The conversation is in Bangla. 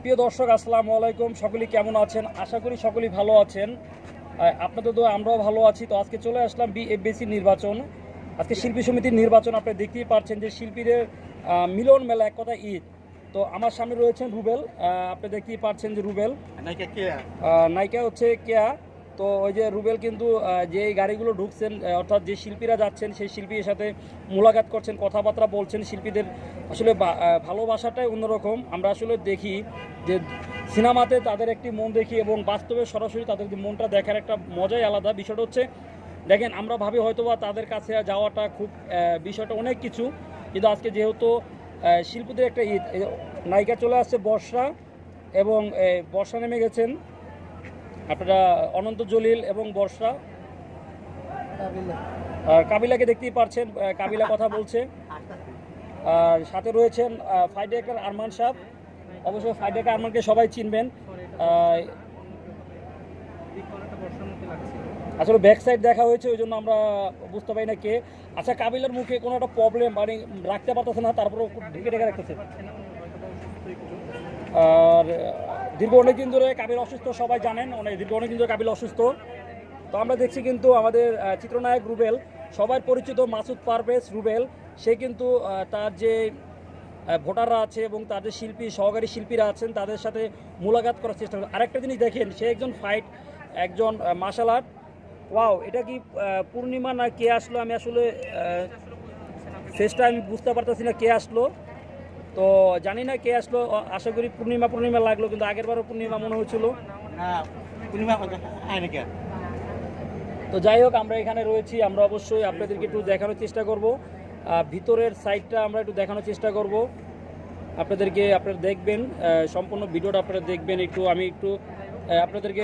প্রিয় দর্শক আসসালামু আলাইকুম। সকলেই কেমন আছেন? আশা করি সকলেই ভালো আছেন। আপনাদের তো আমরাও ভালো আছি। তো আজকে চলে আসলাম বিএফবিসি নির্বাচন। আজকে শিল্পী সমিতির নির্বাচন আপনি দেখতেই পাচ্ছেন যে শিল্পীদের মিলন মেলা এক কথা ঈদ। তো আমার সামনে রয়েছেন রুবেল। আপনি দেখতেই পাচ্ছেন যে রুবেল। নায়িকা কেয়া নায়িকা হচ্ছে কেয়া। তো ওই যে রুবেল কিন্তু যে গাড়িগুলো ঢুকছেন অর্থাৎ যে শিল্পীরা যাচ্ছেন, সেই শিল্পীর সাথে মোলাকাত করছেন, কথাবার্তা বলছেন, শিল্পীদের আসলে ভালোবাসাটাই অন্যরকম। আমরা আসলে দেখি যে সিনেমাতে তাদের একটি মন দেখি এবং বাস্তবে সরাসরি তাদের মনটা দেখার একটা মজাই আলাদা। বিষয়টা হচ্ছে, দেখেন, আমরা ভাবি হয়তোবা তাদের কাছে যাওয়াটা খুব বিষয়টা অনেক কিছু, কিন্তু আজকে যেহেতু শিল্পীদের একটা ঈদ নায়িকা চলে আসছে বর্ষা এবং বর্ষা নেমে গেছেন। আপনারা অনন্ত জলিল এবং বর্ষা। আর কাবিলাকে দেখতেই পারছেন কাবিলা কথা বলছে। আর সাথে রয়েছেন ফাইভ ডাইরেক্টর আরমান সাহ। অবশ্যই ফাইভ ডাইরেক্টর আরমানকে সবাই চিনবেন। আসলে ব্যাক সাইড দেখা হয়েছে ওই জন্য আমরা বুঝতে পারি না কে। আচ্ছা কাবিলার মুখে কোনো একটা প্রবলেম মানে রাখতে পারতেছে না তারপরেও ঢেকে ঢেকে রাখতেছে। আর দীর্ঘ অনেকদিন ধরে কাবিল অসুস্থ, সবাই জানেন অনেক দীর্ঘ অনেকদিন ধরে কাবিল অসুস্থ। তো আমরা দেখছি কিন্তু আমাদের চিত্রনায়ক রুবেল, সবার পরিচিত মাসুদ পারভেজ রুবেল, সে কিন্তু তার যে ভোটাররা আছে এবং তাদের শিল্পী, সহকারী শিল্পীরা আছেন, তাদের সাথে মোলাকাত করার চেষ্টা করে আরেকটা জিনিস দেখেন, সে একজন ফাইট একজন মার্শাল আর্ট ওয়াও এটা কি পূর্ণিমা না কে আসলো? আমি আসলে ফেসটা আমি বুঝতে পারতেছি না কে আসলো। তো জানি না কে আসলো আশা করি পূর্ণিমা পূর্ণিমা লাগল কিন্তু আগের বারও পূর্ণিমা মনে হয়েছিল হ্যাঁ পূর্ণিমা তো যাই হোক আমরা এখানে রয়েছি আমরা অবশ্যই আপনাদেরকে একটু দেখানোর চেষ্টা করব। ভিতরের সাইডটা আমরা একটু দেখানোর চেষ্টা করব। আপনাদেরকে আপনারা দেখবেন সম্পূর্ণ ভিডিওটা আপনারা দেখবেন একটু আমি একটু আপনাদেরকে